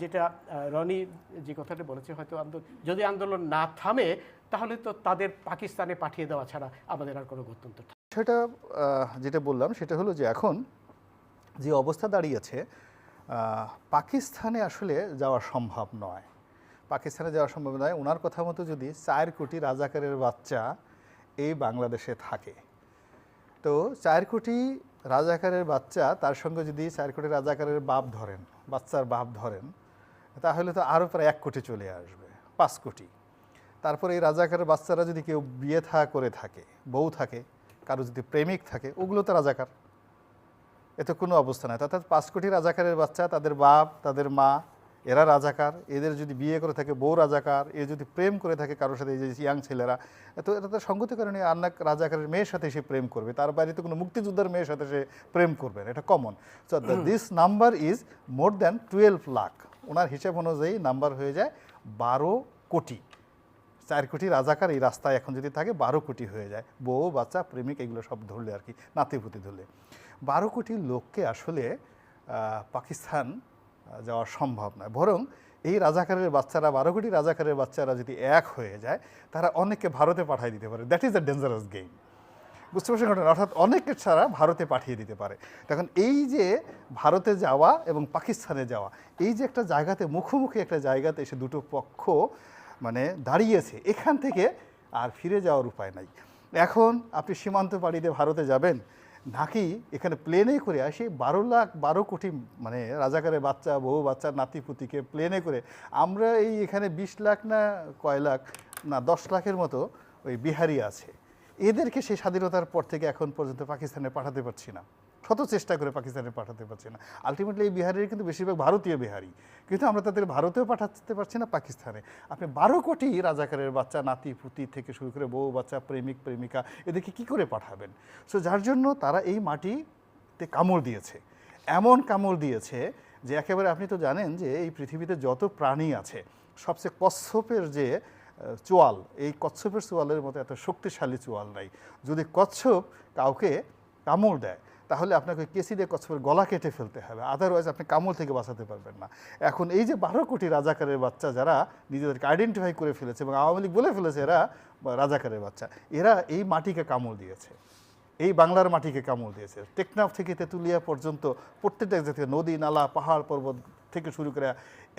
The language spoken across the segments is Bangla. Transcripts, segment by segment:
যেটা রনি যে কথাটা বলেছে, হয়তো আন্দোলন যদি আন্দোলন না থামে, তাহলে তো তাদের পাকিস্তানে পাঠিয়ে দেওয়া ছাড়া আমাদের আর কোনো গত্যন্তর সেটা যেটা বললাম, সেটা হলো যে এখন যে অবস্থা দাঁড়িয়েছে পাকিস্তানে আসলে যাওয়া সম্ভব নয়। পাকিস্তানে যাওয়া সম্ভব নয়। ওনার কথা মতো যদি চার কোটি রাজাকারের বাচ্চা এই বাংলাদেশে থাকে, তো চার কোটি রাজাকারের বাচ্চা, তার সঙ্গে যদি চার কোটি রাজাকারের বাপ ধরেন বাচ্চার বাপ ধরেন, তাহলে তো আরও প্রায় এক কোটি চলে আসবে, পাঁচ কোটি। তারপরে এই রাজাকারের বাচ্চারা যদি কেউ বিয়ে থা করে থাকে, বউ থাকে, কারও যদি প্রেমিক থাকে, ওগুলো তো রাজাকার। এতে কোনো অবস্থা নয় অর্থাৎ পাঁচ কোটি রাজাকারের বাচ্চা, তাদের বাপ, তাদের মা এরা রাজাকার এদের যদি বিয়ে করে থাকে বউ রাজাকার এ যদি প্রেম করে থাকে কারোর সাথে এই যে ইয়াং ছেলেরা তো এটা তো সঙ্গতি কারণে আন্নাক রাজাকারের মেয়ের সাথে সে প্রেম করবে তার বাইরে তো কোনো মুক্তিযোদ্ধার মেয়ের সাথে সে প্রেম করবে না এটা common so the this number is more than twelve lakh ওনার হিসাব অনুযায়ী নাম্বার হয়ে যায় বারো কোটি। চার কোটি রাজাকার এই রাস্তায় এখন যদি থাকে বারো কোটি হয়ে যায়। বউ বাচ্চা প্রেমিক এগুলো সব ধরলে আর কি নাতিপুতি ধরলে। বারো কোটি লোককে আসলে পাকিস্তান যাওয়া সম্ভব নয়। বরং এই রাজাকারের বাচ্চারা, বারো কোটি রাজাকারের বাচ্চারা যদি এক হয়ে যায়, তারা অনেককে ভারতে পাঠিয়ে দিতে পারে। That is the dangerous game বুঝতে পারছেন ঘটনা? অর্থাৎ অনেকের ছাড়া ভারতে পাঠিয়ে দিতে পারে। তখন এই যে ভারতে যাওয়া এবং পাকিস্তানে যাওয়া, এই যে একটা জায়গাতে, মুখোমুখি একটা জায়গাতে এসে দুটো পক্ষ মানে দাঁড়িয়েছে, এখান থেকে আর ফিরে যাওয়ার উপায় নাই। এখন আপনি সীমান্ত পাড়ি দিয়ে ভারতে যাবেন নাকি এখানে প্লেনে করে আসি বারো লাখ বারো কোটি মানে রাজাকারের বাচ্চা, বহু বাচ্চা, নাতি, পুতিকে প্লেনে করে আমরা এই এখানে বিশ লাখ না কয় লাখ না দশ লাখের মতো ওই বিহারি আছে। এদেরকে সেই স্বাধীনতার পর থেকে এখন পর্যন্ত পাকিস্তানে পাঠাতে পারছি না। শত চেষ্টা করে পাকিস্তানে পাঠাতে পারছি না। আলটিমেটলি এই বিহারির কিন্তু বেশিরভাগ ভারতীয় বিহারি। কিন্তু আমরা তাদের ভারতেও পাঠাতে পারছি না, পাকিস্তানে। আপনি বারো কোটি রাজাকারের বাচ্চা, নাতি, পুতি থেকে শুরু করে বউ, বাচ্চা, প্রেমিক, প্রেমিকা এদেরকে কি করে পাঠাবেন? সো যার জন্য তারা এই মাটিতে কামড় দিয়েছে। এমন কামড় দিয়েছে যে একেবারে আপনি তো জানেন যে এই পৃথিবীতে যত প্রাণী আছে, সবচেয়ে কচ্ছপের যে চোয়াল, এই কচ্ছপের চোয়ালের মতো এত শক্তিশালী চোয়াল নাই। যদি কচ্ছপ কাউকে কামড় দেয় তাহলে আপনাকে কেসি দিয়ে কচ্ছপের গলা কেটে ফেলতে হবে। আদারওয়াইজ আপনি কামড় থেকে বাঁচাতে পারবেন না। এখন এই যে বারো কোটি রাজাকারের বাচ্চা যারা নিজেদেরকে আইডেন্টিফাই করে ফেলেছে এবং আওয়ামী লীগ বলে ফেলেছে এরা রাজাকারের বাচ্চা, এরা এই মাটিকে কামড় দিয়েছে। এই বাংলার মাটিকে কামড় দিয়েছে। টেকনাফ থেকে তেঁতুলিয়া পর্যন্ত প্রত্যেকটা থেকে নদী, নালা, পাহাড় পর্বত থেকে শুরু করে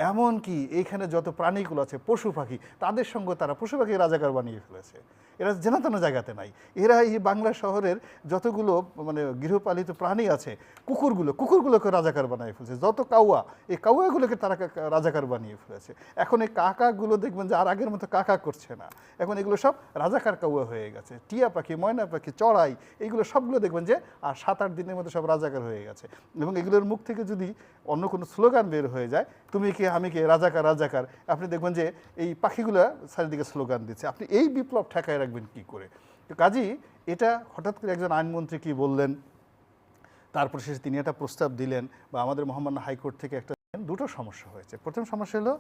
এমনকি এইখানে যত প্রাণীগুলো আছে, পশু পাখি, তাদের সঙ্গে তারা পশু পাখি রাজাকার বানিয়ে ফেলেছে। এরা জেনাতেন জায়গাতে নাই। এরা এই বাংলা শহরের যতগুলো মানে গৃহপালিত প্রাণী আছে, কুকুরগুলো, কুকুরগুলোকে রাজাকার বানিয়ে ফেলেছে। যত কাউয়া, এই কাউয়াগুলোকে তারা রাজাকার বানিয়ে ফেলেছে। এখন এই কাকাগুলো দেখবেন যে আর আগের মতো কাকা করছে না। এখন এগুলো সব রাজাকার কাউয়া হয়ে গেছে। টিয়া পাখি, ময়না পাখি, চড়াই এইগুলো সবগুলো দেখবেন যে আর সাত আট দিনের মধ্যে সব রাজাকার হয়ে গেছে। এবং এগুলোর মুখ থেকে যদি অন্য কোনো স্লোগান বের হয়ে যায়, তুমি কি, আমি কি, রাজাকার রাজাকার, আপনি দেখবেন যে এই পাখিগুলো চারিদিকে স্লোগান দিচ্ছে। আপনি এই বিপ্লব ঠেকায় রাখবেন কি করে? তো কাজী এটা হঠাৎ করে একজন আইনমন্ত্রী কি বললেন? তারপর শেষে তিনি একটা প্রস্তাব দিলেন বা আমাদের মহামান্য হাইকোর্ট থেকে একটা দুটো সমস্যা হয়েছে। প্রথম সমস্যা হলো,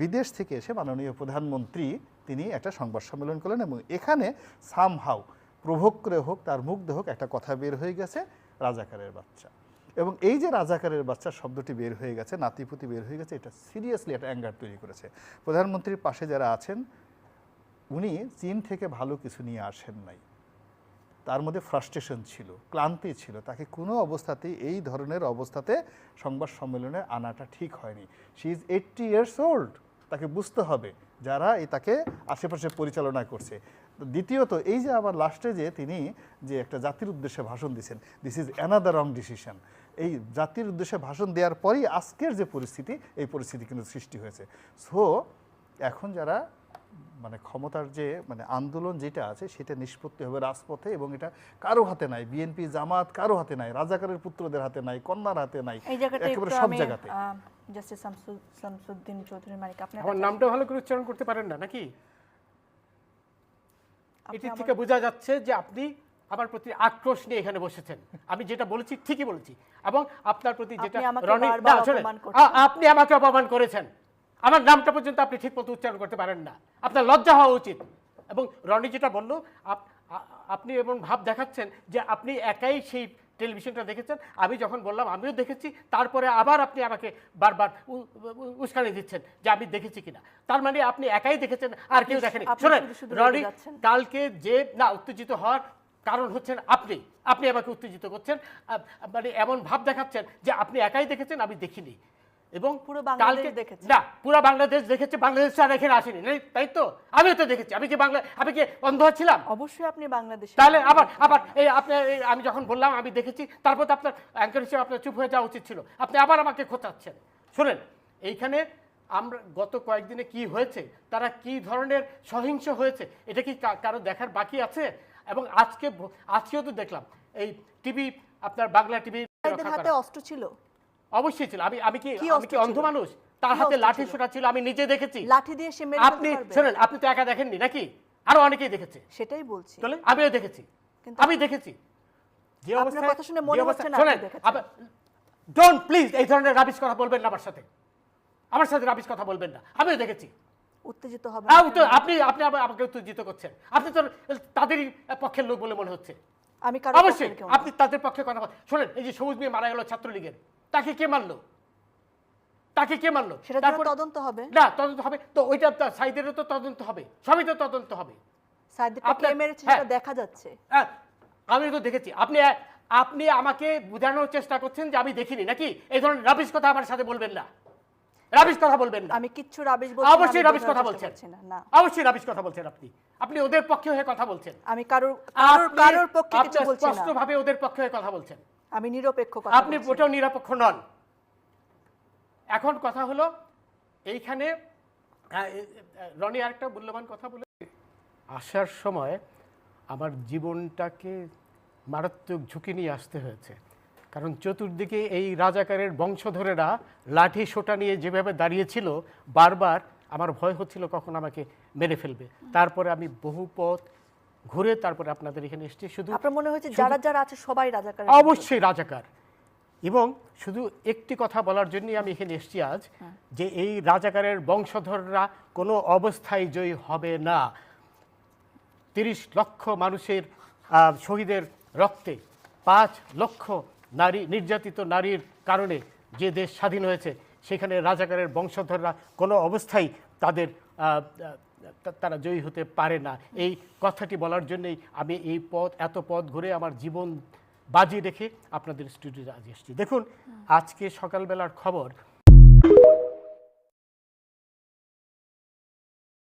বিদেশ থেকে এসে মাননীয় প্রধানমন্ত্রী তিনি একটা সংবাদ সম্মেলন করলেন এবং এখানে সামহাউ প্রভোগ করে হোক, তার মুগ্ধ হোক একটা কথা বের হয়ে গেছে, রাজাকারের বাচ্চা। এবং এই যে রাজাকারের বাচ্চা শব্দটি বের হয়ে গেছে, নাতিপুতি বের হয়ে গেছে, এটা সিরিয়াসলি একটা অ্যাঙ্গার তৈরি করেছে। প্রধানমন্ত্রীর পাশে যারা আছেন উনি চীন থেকে ভালো কিছু নিয়ে আসেন নাই। তার মধ্যে ফ্রাস্ট্রেশন ছিল, ক্লান্তি ছিল। তাকে কোনো অবস্থাতেই এই ধরনের অবস্থাতে সংবাদ সম্মেলনে আনাটা ঠিক হয়নি। She is eighty years old তাকে বুঝতে হবে যারা এই তাকে আশেপাশে পরিচালনা করছে। দ্বিতীয়ত, এই যে আবার লাস্টে যে তিনি যে একটা জাতির উদ্দেশ্যে ভাষণ দিয়েছেন this is another wrong decision এই জাতির উদ্দেশ্যে ভাষণ দেওয়ার পরই আজকের যে পরিস্থিতি, এই পরিস্থিতি কিন্তু সৃষ্টি হয়েছে। সো এখন যারা মানে ক্ষমতার যে মানে আন্দোলন যেটা আছে সেটা নিষ্পত্তি হবে রাজপথে এবং এটা কারও হাতে নাই। বিএনপি জামাত কারও হাতে নাই রাজাকারের পুত্রদের হাতে নাই কন্যার হাতে নাই একেবারে সব জায়গাতে। জাস্টিস শামসুদ্দিন চৌধুরী মালিক আমার নামটা ভালো করে উচ্চারণ করতে পারেন না নাকি? আপনি এটি আমার- থেকে বোঝা যাচ্ছে যে আপনি আমার প্রতি আক্রোশ নিয়ে এখানে বসেছেন। আমি যেটা বলেছি ঠিকই বলেছি। এবং আপনার প্রতি যেটা আপনি আমাকে অপমান করেছেন। আমার নামটা পর্যন্ত আপনি ঠিক মতো উচ্চারণ করতে পারেন না। আপনার লজ্জা হওয়া উচিত। এবং রনি যেটা বলল আপনি এমন ভাব দেখাচ্ছেন যে আপনি একাই সেই টেলিভিশনটা দেখেছেন। আমি যখন বললাম আমিও দেখেছি। তারপরে আবার আপনি আমাকে বারবার উস্কানি দিচ্ছেন যে আমি দেখেছি কিনা। তার মানে আপনি একাই দেখেছেন আর কেউ দেখেনি। শোনেন রনি কালকে যে না উত্তেজিত হওয়ার কারণ হচ্ছেন আপনি। আপনি আমাকে উত্তেজিত করছেন। মানে এমন ভাব দেখাচ্ছেন যে আপনি একাই দেখেছেন আমি দেখিনি। এবং পুরো বাংলাদেশ দেখেছে। না পুরো বাংলাদেশ দেখেছে বাংলাদেশ আর এখানে আসেনি। তাই তো? আমিও তো দেখেছি। আমি কি বাংলা আমি কি অন্ধ ছিলাম? অবশ্যই আপনি বাংলাদেশ তাহলে আবার আবার এই আপনি আমি যখন বললাম আমি দেখেছি তারপর তো আপনার অ্যাঙ্কার হিসেবে আপনার চুপ হয়ে যাওয়া উচিত ছিল। আপনি আবার আমাকে খোঁচাচ্ছেন। শুনেন এইখানে আমরা গত কয়েকদিনে কি হয়েছে তারা কি ধরনের সহিংস হয়েছে এটা কি কারও দেখার বাকি আছে? এবং আজকে আজকেও তো দেখলাম এই টিভি আপনার বাংলা টিভি হাতে অস্ত্র ছিল। অবশ্যই ছিল। আমি আমি কি আমি কি অন্ধ মানুষ? তার হাতে লাঠি ছোটা ছিল আমি নিজে দেখেছি। লাঠি দিয়ে সে মেরে আপনি শুনেন আপনি তো একা দেখেননি নাকি? আরও অনেকেই দেখেছে। সেটাই বলছি। চলে আমিও দেখেছি। আমি দেখেছি। যে অবস্থায় কথা শুনে মনে হচ্ছে না আপনি ডোন্ট প্লিজ এই ধরনের রাবিশ কথা বলবেন না আমার সাথে। আমার সাথে রাবিশ কথা বলবেন না। আমিও দেখেছি। উত্তেজিত হবে তো আপনি আপনি আমাকে উত্তেজিত করছেন। আপনি তো তাদেরই পক্ষের লোক বলে মনে হচ্ছে। আমি অবশ্যই। আপনি তাদের পক্ষে কথা বল শোনেন এই যে সবুজ মেয়ে মারা গেল ছাত্রলীগের। তাকে কে মারলো? তাকে কে মারলো? তদন্ত হবে। না তদন্ত হবে। তো ওইটা সাইদেরও তো তদন্ত হবে। সবই তো তদন্ত হবে। হ্যাঁ। দেখা যাচ্ছে। হ্যাঁ, আমি তো দেখেছি। আপনি আপনি আমাকে বোঝানোর চেষ্টা করছেন যে আমি দেখিনি নাকি? এই ধরনের রাবিশ কথা আমার সাথে বলবেন না। রাবিশ কথা বলবেন না। আমি কিচ্ছু রাবিশ বলছি অবশ্যই রাবিশ কথা বলছেন। না অবশ্যই রাবিশ কথা বলছেন আপনি। আপনি ওদের পক্ষে হয়ে কথা বলছেন। আমি কারোর কারোর কারোর পক্ষে কিছু বলছি না। স্পষ্টভাবে ওদের পক্ষে হয়ে কথা বলছেন। আমি নিরপেক্ষ কথা আপনি। ওটাও নিরপেক্ষ নন। এখন কথা হলো এইখানে রনি আরেকটা মূল্যবান কথা বলে। আসার সময় আমার জীবনটাকে মারাত্মক ঝুঁকি নিয়ে আসতে হয়েছে। কারণ চতুর্দিকে এই রাজাকারের বংশধরেরা লাঠি সোটা নিয়ে যেভাবে দাঁড়িয়েছিল বারবার আমার ভয় হচ্ছিল কখন আমাকে মেরে ফেলবে। তারপরে আমি বহু পথ ঘুরে তারপরে আপনাদের এখানে এসেছি। শুধু আপনার মনে হয়েছে যারা যারা আছে সবাই রাজাকার অবশ্যই রাজাকার। এবং শুধু একটি কথা বলার জন্যই আমি এখানে এসছি আজ যে এই রাজাকারের বংশধররা কোনো অবস্থায় জয়ী হবে না। তিরিশ লক্ষ মানুষের শহীদের রক্তে পাঁচ লক্ষ নারী নির্যাতিত নারীর কারণে যে দেশ স্বাধীন হয়েছে সেখানে রাজাকারের বংশধররা কোনো অবস্থায় তাদের তারা জয়ী হতে পারে না। এই কথাটি বলার জন্যই আমি এই পথ, এত পথ ঘুরে আমার জীবন বাজি রেখে আপনাদের স্টুডিওতে আজ এসেছি। দেখুন, আজকে সকালবেলার খবর